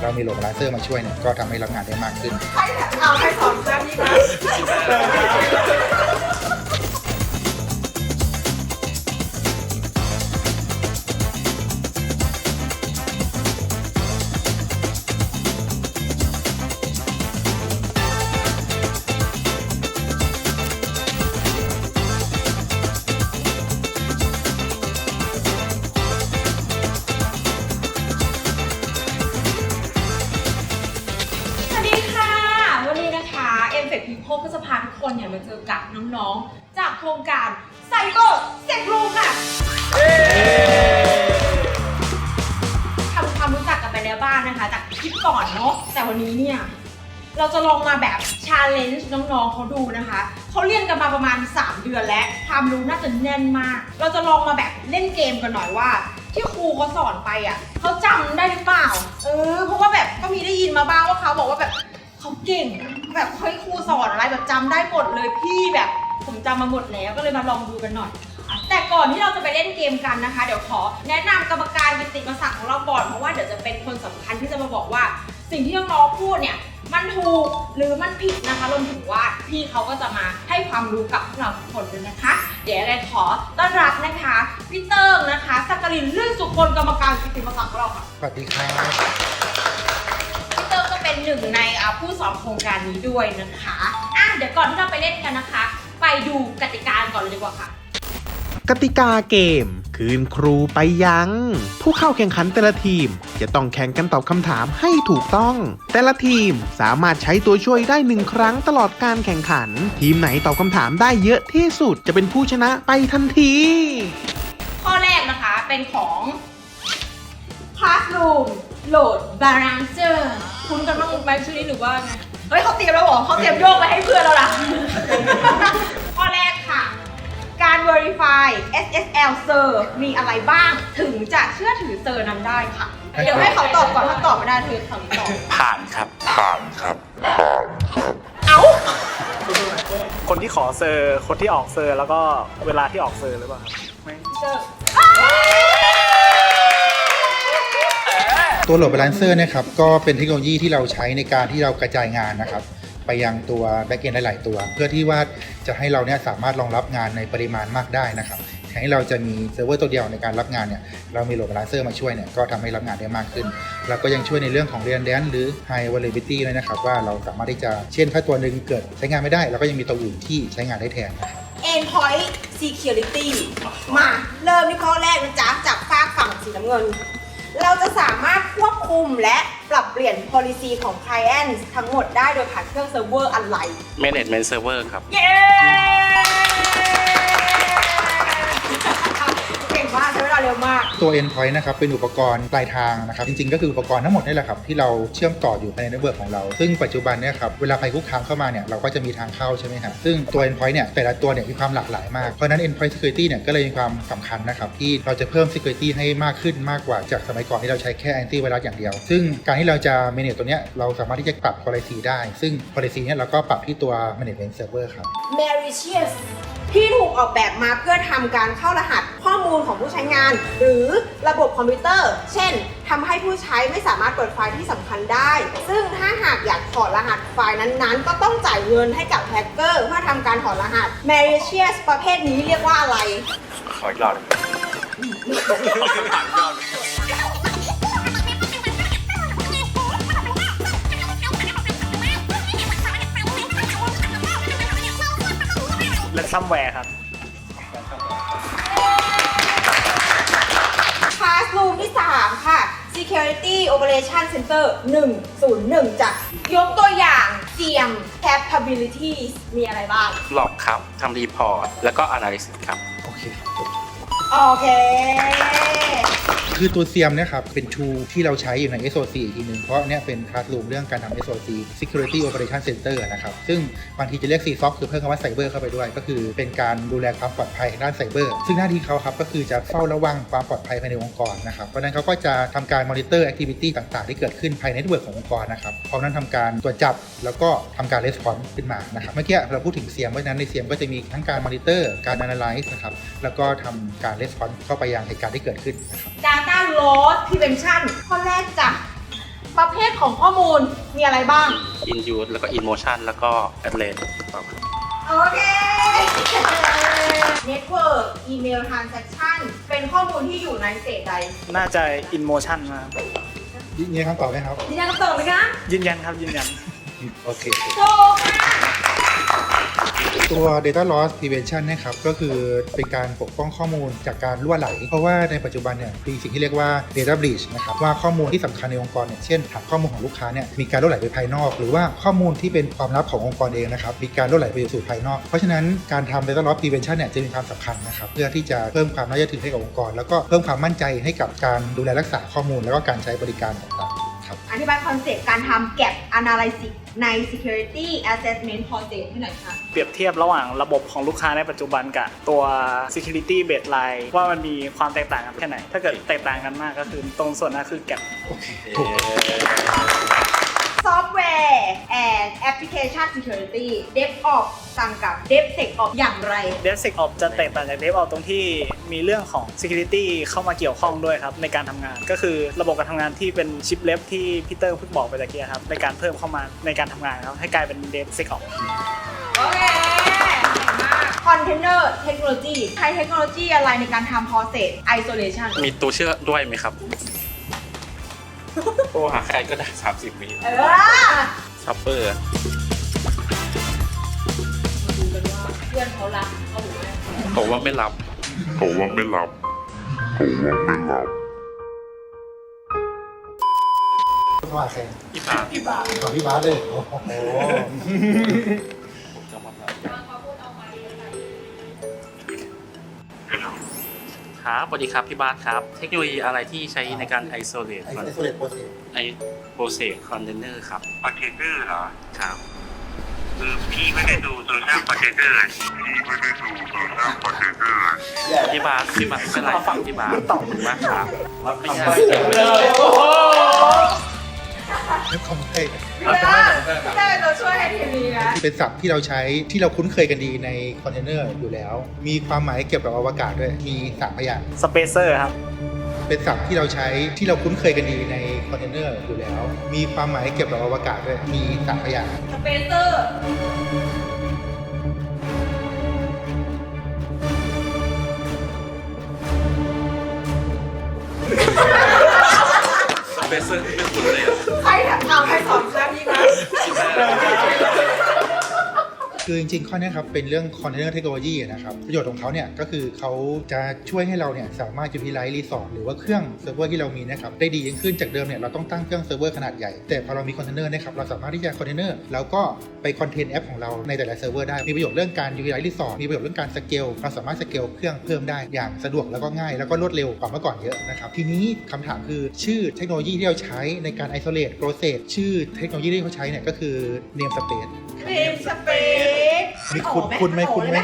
เรามีโหลดบาลเซอร์มาช่วยเนี่ยก็ทำให้รับงานได้มากขึ้นใครเอาใครสอนแบบนี้คะ กับน้องๆ จากโครงการไซโบเซ็กรูค่ะทำความรู้จักกันไปแล้วบ้างนะคะ จากคลิปก่อนเนาะแต่วันนี้เนี่ย เราจะลองมาแบบชาเลนจ์น้องๆเขาดูนะคะเขาเรียนกันมาประมาณ 3 เดือนแล้ว ความรู้น่าจะแน่นมาก เราจะลองมาแบบเล่นเกมกันหน่อยว่าที่ครูเขาสอนไปอะเขาจำได้หรือเปล่า เออ เพราะว่าแบบก็มีได้ยินมาบ้างว่าเขาบอกว่าแบบเขาเก่ง แบบเฮ้ยครูสอนอะไรแบบจำได้หมดเลยพี่แบบผมจำมาหมดแล้วก็เลยมาลองดูกันหน่อย แต่ก่อนที่เราจะไปเล่นเกมกันนะคะ เดี๋ยวขอแนะนำกรรมการกิตติมศักดิ์ของเราก่อนเพราะว่าเดี๋ยวจะเป็นคนสำคัญที่จะมาบอกว่า สิ่งที่น้องๆพูดเนี่ย มันถูกหรือมันผิดนะคะรวมถึงว่าพี่เขาก็จะมาให้ความรู้กับพวกเราทุกคนด้วยนะคะ เดี๋ยวอะไรขอต้อนรับนะคะพี่เติ้งนะคะสักกลินลื่อนสุคนกรรมการกิตติมศักดิ์ของเราค่ะ สวัสดีครับ เติ้งก็เป็นหนึ่งในอ่าผู้สอนโครงการนี้ด้วยนะคะอะเดี๋ยวก่อนที่เราไปเล่นกันนะคะ ไปดูกติกาก่อนเลยดีกว่าค่ะกติกาเกม คืนครูไปยัง ผู้เข้าแข่งขันแต่ละทีม จะต้องแข่งกันตอบคำถามให้ถูกต้อง แต่ละทีมสามารถใช้ตัวช่วยได้หนึ่งครั้งตลอดการแข่งขัน ทีมไหนตอบคำถามได้เยอะที่สุดจะเป็นผู้ชนะไปทันที ข้อแรกนะคะเป็นของ Classroom Load Balancer คุ้นกันบ้างไหมชื่อนี้หรือว่าไงเฮ้ยเขาเตรียมแล้วเหรอเขาเตรียมโยกไปให้เพื่อนแล้วล่ะข้อแรกค่ะ การ Verify SSL Ser มีอะไรบ้างถึงจะเชื่อถือเซอร์นั้นได้ค่ะ เดี๋ยวให้เขาตอบก่อนถ้าตอบไม่ได้เธอทำตอบผ่านครับ ผ่านครับ เอ้า คนที่ขอเซอร์ คนที่ออกเซอร์ แล้วก็เวลาที่ออกเซอร์หรือเปล่าครับไม่เตัวโหลดบาลานเซอร์นะครับก็เป็นเทคโนโลยีที่เราใช้ในการที่เรากระจายงานนะครับไปยังตัวแบ็กเอนหลาย ๆ ตัว เพื่อที่ว่าจะให้เราเนี่ยสามารถรองรับงานในปริมาณมากได้นะครับแทนที่เราจะมีเซิร์ฟเวอร์ตัวเดียวในการรับงานเนี่ยเรามีโหลดบาลานเซอร์มาช่วยเนี่ยก็ทำให้รับงานได้มากขึ้นแล้วก็ยังช่วยในเรื่องของ redundant หรือ high availability ด้วยนะครับว่าเราสามารถที่จะเช่นถ้าตัวหนึ่งเกิดใช้งานไม่ได้ เราก็ยังมีตัวอื่นที่ใช้งานได้แทนนะครับ Endpoint Security มาเริ่มที่ข้อแรกนะจ๊ะจากฝากฝั่งสีน้ำเงิน เราจะสามารถ ควบคุมและปรับเปลี่ยน policy ของ client ทั้งหมดได้โดยผ่านเครื่องเซิร์ฟเวอร์อะไร management server ครับ เย้ เวลาเร็วมาก ตัว endpoint นะครับเป็นอุปกรณ์ปลายทางนะครับจริงๆ ก็คืออุปกรณ์ทั้งหมดนี่แหละครับที่เราเชื่อมต่ออยู่ภายในเน็ตเวิร์กของเรา ซึ่งปัจจุบันเนี่ยครับเวลาภัยคุกคามเข้ามาเนี่ยเราก็จะมีทางเข้าใช่ไหมครับซึ่งตัว endpoint เนี่ยแต่ละตัวเนี่ยมีความหลากหลายมาก เพราะฉะนั้น endpoint security เนี่ยก็เลยมีความสำคัญนะครับที่เราจะเพิ่ม security ให้มากขึ้นมากกว่าจากสมัยก่อนที่เราใช้แค่ anti virus อย่างเดียว ซึ่งการที่เราจะ manage ตัวเนี้ยเราสามารถที่จะปรับ policy ได้ ซึ่ง policy เนี่ยเราก็ปรับที่ตัว management server ครับ Malicious ที่ถูกออกแบบมาเพื่อทำการเข้ารหัสข้อ หรือระบบคอมพิวเตอร์ เช่นทำให้ผู้ใช้ไม่สามารถเปิดไฟล์ที่สำคัญได้ ซึ่งถ้าหากอยากถอดรหัสไฟล์นั้นๆ ก็ต้องจ่ายเงินให้กับแฮกเกอร์เพื่อทำการถอดรหัส Malicious ประเภทนี้เรียกว่าอะไร ขออีกรอบและซัมแวร์ครับ 3 ค่ะ Security Operation Center 101จ้ะยกตัวอย่างเสียม Capabilities มีอะไรบ้าง หลอกครับทำรีพอร์ต แล้วก็ analysis ครับ โอเค โอเค คือตัวเซียมเนี่ยครับเป็น tool ที่เราใช้อยู่ใน SOC อีกทีหนึ่งเพราะเนี่ยเป็น classroom เรื่องการทำ SOC Security Operation Center นะครับ ซึ่งบางทีจะเรียก CSOC คือเพิ่มคำว่า Cyber เข้าไปด้วย ก็คือเป็นการดูแลความปลอดภัยด้านไซเบอร์ ซึ่งหน้าที่เขาครับก็คือจะเฝ้าระวังความปลอดภัยภายในองค์กรนะครับ เพราะนั้นเขาก็จะทำการ monitor activity ต่างๆ ที่เกิดขึ้นภายในเน็ตเวิร์กขององค์กรนะครับพร้อมนั้นทำการตรวจจับแล้วก็ทำการ response ขึ้นมานะครับ เมื่อกี้เราพูดถึงเซียมเพราะฉะนั้นในเซียมก็จะมีทั้งการ monitor การ analyze นะครับแล้วก็ทำการ Respond เข้าไปยังเหตุการณ์ที่เกิดขึ้นนะครับ Data Loss Prevention ข้อแรกจ้ะประเภทของข้อมูลมีอะไรบ้าง in use แล้วก็ in motion แล้วก็ adlane ครับโอเค Network Email Transaction เป็นข้อมูลที่อยู่ในสเตจใดน่าจะ in motion นะครับยืนยันคำตอบไหมครับยืนยันคำตอบไหมคะยืนยันครับยืนยัน โอเค ถูกค่ะ ตัว data loss prevention นะครับก็คือเป็นการปกป้องข้อมูลจากการรั่วไหล เพราะว่าในปัจจุบันเนี่ยมีสิ่งที่เรียกว่า data breach นะครับว่าข้อมูลที่สำคัญในองค์กรเนี่ยเช่นฐานข้อมูลของลูกค้าเนี่ยมีการรั่วไหลไปภายนอก หรือว่าข้อมูลที่เป็นความลับขององค์กรเองนะครับมีการรั่วไหลไปสู่ภายนอก เพราะฉะนั้นการทำ data loss prevention เนี่ยจะมีความสำคัญนะครับเพื่อที่จะเพิ่มความน่าเชื่อถือให้กับองค์กร แล้วก็เพิ่มความมั่นใจให้กับการดูแลรักษาข้อมูล แล้วก็การใช้บริการต่างๆ ครับอธิบายคอนเซปต์การทำ gap analysis ใน security assessment process ให้หน่อยค่ะ เปรียบเทียบระหว่างระบบของลูกค้าในปัจจุบันกับตัว security baseline ว่ามันมีความแตกต่างกันแค่ไหน ถ้าเกิดแตกต่างกันมากก็คือตรงส่วนนั้นคือแก software and application security DevOps สั่งกับ DevSecOps อย่างไร DevSecOps จะแตกต่างจาก DevOps ตรงที่มีเรื่องของ Security เข้ามาเกี่ยวข้องด้วยครับ ในการทำงานก็คือระบบการทำงานที่เป็นชิปเลฟที่พีเตอร์เพิ่งบอกไปตะเกียครับ ในการเพิ่มเข้ามาในการทำงานครับให้กลายเป็น DevSecOps โอเคมาก Container Technology ใช้เทคโนโลยีอะไรในการทำ process isolation มีตัวเชื่อด้วยไหมครับ โอ้หาใครก็ได้ 30วิเออซัพเปอร์มาดูกันว่าเพื่อนเขารักเขาหรือไม่ผมว่าไม่รับ ผมว่าไม่รับ ผมว่าไม่รับ ว่าใครพี่ปาพี่ปาของพี่บาสเลยโอ้โห ครับสวัสดีครับพี่บาสครับ เทคโนโลยีอะไรที่ใช้ในการ isolate ไอโซเลตโปรเซสไอ process container ครับคอนเทนเนอร์เหรอ ครับ คือพี่ไม่ได้ดูโซลูชันคอนเทนเนอร์พี่ไม่ได้ดูโซลูชันคอนเทนเนอร์พี่บาสพี่บาสเป็นไรฟังพี่บาสตอบถูกมากครับไม่ใช่นึก คอมเพลตพี่เต้พี่เต้เป็นตัวช่วยให้ทีมนี้นะเป็นศัพท์ที่เราใช้ที่เราคุ้นเคยกันดีในคอนเทนเนอร์อยู่แล้ว มีความหมายเกี่ยวกับอวกาศด้วย มีสามพยางค์ Spacer ครับ เป็นศัพท์ที่เราใช้ที่เราคุ้นเคยกันดีในคอนเทนเนอร์อยู่แล้ว มีความหมายเกี่ยวกับอวกาศด้วย มีสามพยางค์สเปเซอร์ เบสเซอร์ไม่คุ้นเลยอะใครถามใครสอนคะพี่คะ คือจริงๆ ข้อเนี้ยครับเป็นเรื่องคอนเทนเนอร์เทคโนโลยีนะครับ ประโยชน์ของเขาเนี่ยก็คือเขาจะช่วยให้เราเนี่ยสามารถยูทิไลซ์รีสอร์ทหรือว่าเครื่องเซิร์ฟเวอร์ที่เรามีนะครับได้ดียิ่งขึ้นจากเดิมเนี่ยเราต้องตั้งเครื่องเซิร์ฟเวอร์ขนาดใหญ่ แต่พอเรามีคอนเทนเนอร์นะครับเราสามารถที่จะคอนเทนเนอร์แล้วก็ไปคอนเทนต์แอปของเราในแต่ละเซิร์ฟเวอร์ได้มีประโยชน์เรื่องการยูทิลไลซ์รีสอร์ทมีประโยชน์เรื่องการสเกลเราสามารถสเกลเครื่องเพิ่มได้อย่างสะดวกแล้วก็ง่ายแล้วก็รวดเร็วกว่าเมื่อก่อนเยอะนะครับทีนี้คำถามคือชื่อเทคโนโลยีที่เราใช้ในการ isolate process ชื่อเทคโนโลยีที่เขาใช้เนี่ยก็คือ namespace เนมสเปซมีคุณคุณไหมคุณไหม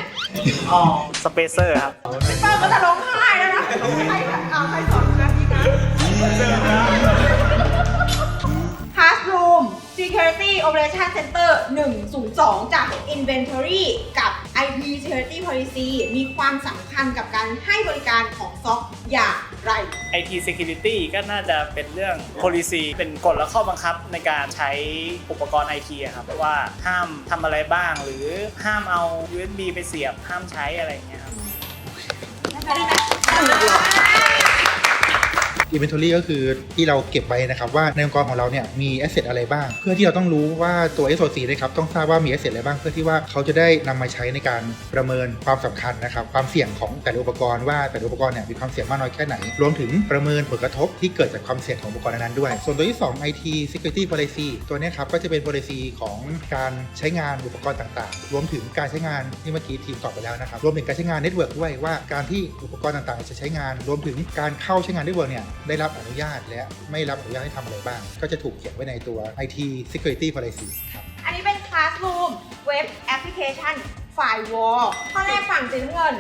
Spacer ครับพี่เป้าก็จะร้องไห้แล้วนะใครเอาใครสอนคะพี่คะ Classroom Security Operation Center 102 จาก Inventory กับ IP Security Policy มีความสำคัญกับการให้บริการของซอฟอย่าง ไร IT Security ก็น่าจะเป็นเรื่อง policy เป็นกฎและข้อบังคับในการใช้อุปกรณ์ IT อะครับว่าห้ามทำอะไรบ้าง หรือห้ามเอา USB ไปเสียบห้ามใช้อะไรอย่างเงี้ยครับ Inventory ก็คือที่เราเก็บไว้นะครับว่าในองค์กรของเราเนี่ยมี asset อะไรบ้าง เพื่อที่เราต้องรู้ว่าตัว SOC นะครับต้องทราบว่ามี asset อะไรบ้าง เพื่อที่ว่าเขาจะได้นำมาใช้ในการประเมินความสำคัญนะครับความเสี่ยงของแต่ละอุปกรณ์ว่าแต่ละอุปกรณ์เนี่ยมีความเสี่ยงมากน้อยแค่ไหน รวมถึงประเมินผลกระทบที่เกิดจากความเสี่ยงของอุปกรณ์นั้นด้วย ส่วนตัวที่ 2 IT Security Policy ตัวนี้ครับก็จะเป็น policy ของการใช้งานอุปกรณ์ต่างๆ รวมถึงการใช้งานที่เมื่อกี้ทีมตอบไปแล้วนะครับรวมถึงการใช้งานเน็ตเวิร์กด้วยว่าการที่อุปกรณ์ต่างๆ จะใช้งาน รวมถึงการเข้าใช้งานเน็ตเวิร์กเนี่ยได้รับอนุญาตและไม่รับอนุญาตให้ทำอะไรบ้าง ก็จะถูกเขียนไว้ในตัว IT Security Policy ครับอันนี้เป็น Classroom Web Application Firewall ข้อแรกฝั่งสีน้ำเงิน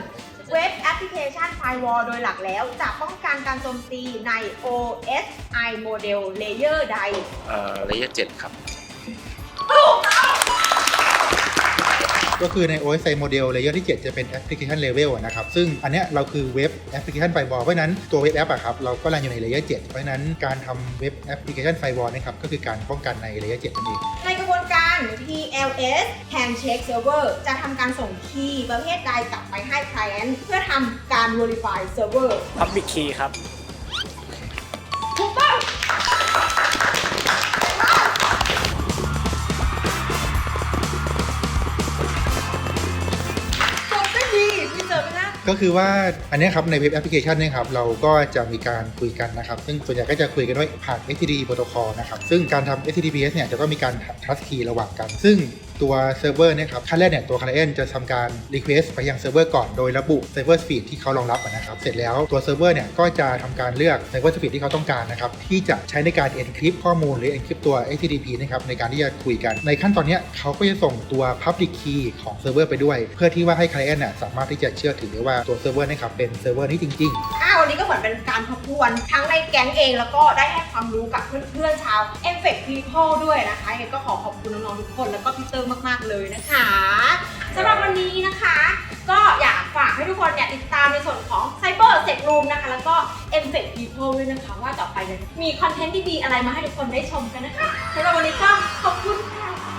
เว็บแอปพลิเคชัน Firewall โดยหลักแล้ว จะป้องกันการโจมตีใน OSI Model Layer ใด เอ่อ เลเยอร์เจ็ดครับตัว ก็คือใน OSI Model Layer ที่ 7 จะเป็น Application Level อะนะครับ ซึ่งอันเนี้ยเราคือเว็บ Application Firewall เพราะฉะนั้นตัวเว็บแอปอะครับเราก็รันอยู่ใน Layer 7 เพราะฉะนั้นการทำเว็บ Application Firewall นะครับก็คือการป้องกันใน Layer 7นั่นเองในกระบวนการ TLS Handshake Server จะทำการส่งคีย์ประเภทใดกลับไปให้ client เพื่อทำการ verify server Public Key ครับ ก็คือว่าอันนี้ครับในเว็บแอปพลิเคชันเนี่ยครับเราก็จะมีการคุยกันนะครับ ซึ่งส่วนใหญ่ก็จะคุยกันด้วยผ่าน HTTP โปรโตคอลนะครับซึ่งการทำ HTTPS เนี่ยจะต้องมีการ trust key ระหว่างกัน ซึ่ง ตัวเซิร์ฟเวอร์เนี่ยครับขั้นแรกเนี่ยตัว client จะทำการ request ไปยังเซิร์ฟเวอร์ก่อนโดยระบุ server speed ที่เขารองรับนะครับ เสร็จแล้วตัวเซิร์ฟเวอร์เนี่ยก็จะทำการเลือก server speed ที่เขาต้องการนะครับที่จะใช้ในการ encrypt ข้อมูลหรือ encrypt ตัว HTTP นะครับในการที่จะคุยกัน ในขั้นตอนนี้เขาก็จะส่งตัว public key ของเซิร์ฟเวอร์ไปด้วย เพื่อที่ว่าให้ client เนี่ยสามารถที่จะเชื่อถือได้ว่าตัวเซิร์ฟเวอร์นะครับเป็นเซิร์ฟเวอร์นี้จริง ๆาววันนี้ก็เหมือนเป็นการทบทวนทั้งในแก๊งเองแล้วก็ได้ให้ความรู้กับเพื่อนๆชาว Effect People ด้วยนะคะยังไงก็ขอขอบคุณน้องๆทุกคนแล้วก็พี่เตอร์มากๆเลยนะคะสำหรับวันนี้นะคะ ก็อยากฝากให้ทุกคนเนี่ยติดตามในส่วนของ Cyber Tech Room นะคะ แล้วก็ Effect People ด้วยนะคะ ว่าต่อไปเนี่ยมีคอนเทนต์ดีๆอะไรมาให้ทุกคนได้ชมกันนะคะสำหรับวันนี้ก็ขอบคุณค่ะ